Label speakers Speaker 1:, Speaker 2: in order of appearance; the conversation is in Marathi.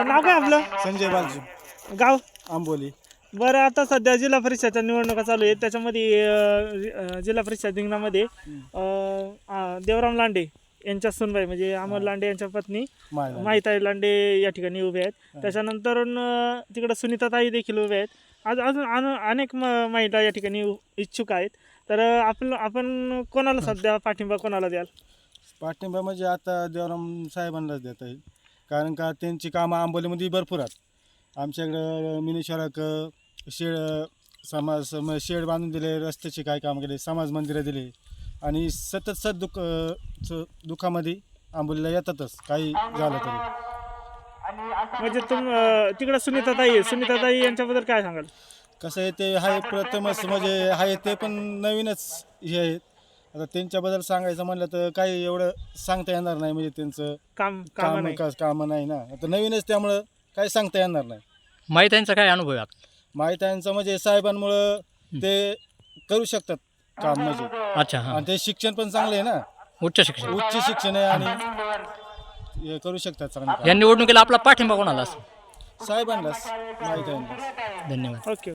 Speaker 1: अं, नाव काय आपलं?
Speaker 2: संजय बालजी.
Speaker 1: गाव?
Speaker 2: आंबोली.
Speaker 1: बरं आता सध्या जिल्हा परिषदच्या निवडणुका चालू आहेत. त्याच्यामध्ये अं, जि- अं, जिल्हा परिषद रिंगणामध्ये अं, देवराम लांडे यांच्या सुनबाई म्हणजे अमर लांडे यांच्या पत्नी माहिताई लांडे या ठिकाणी उभे आहेत. त्याच्यानंतर अं, तिकडं सुनीताताई देखील उभे आहेत. आज अजून अन- अनेक म- महिला या ठिकाणी उ- इच्छुक आहेत. तर अं, आपलं आपण कोणाला सध्या पाठिंबा कोणाला द्याल?
Speaker 2: पाठिंबा म्हणजे आता देवराम साहेबांनाच देता येईल. कारण का त्यांची कामं आंबोलीमध्ये भरपूर आहेत. आमच्याकडं मिनीश्वराक शेड समाज सम शेड बांधून दिले रस्त्याचे काय कामं केले समाज मंदिरं दिले आणि सतत सत दुःख दुःखामध्ये आंबोलीला येतातच काही झालं तरी.
Speaker 1: म्हणजे तुम तिकडं सुनीताताई आहे सुनीताताई यांच्याबद्दल काय सांगाल?
Speaker 2: कसं आहे ते हाय प्रथमच म्हणजे आहे ते पण नवीनच हे आहेत. आता त्यांच्याबद्दल सांगायचं म्हणलं तर काही एवढं सांगता येणार नाही म्हणजे त्यांचं
Speaker 1: काम काम
Speaker 2: काम
Speaker 1: नाही.
Speaker 2: कामं नाही ना. आता नवीनच त्यामुळं काही सांगता येणार नाही.
Speaker 3: माहीत यांचा काय अनुभव आहे आता?
Speaker 2: माहित्यांचं म्हणजे साहेबांमुळं ते करू शकतात काम म्हणजे.
Speaker 3: अच्छा हां.
Speaker 2: आणि ते शिक्षण पण चांगलं आहे ना.
Speaker 3: उच्च शिक्षण.
Speaker 2: उच्च शिक्षण आहे आणि हे करू शकतात चांगलं
Speaker 3: या निवडणुकीला आपला पाठिंबा कोणाला असेल?
Speaker 2: साहेबांनाच माहिती आहे
Speaker 3: धन्यवाद.
Speaker 1: ओके.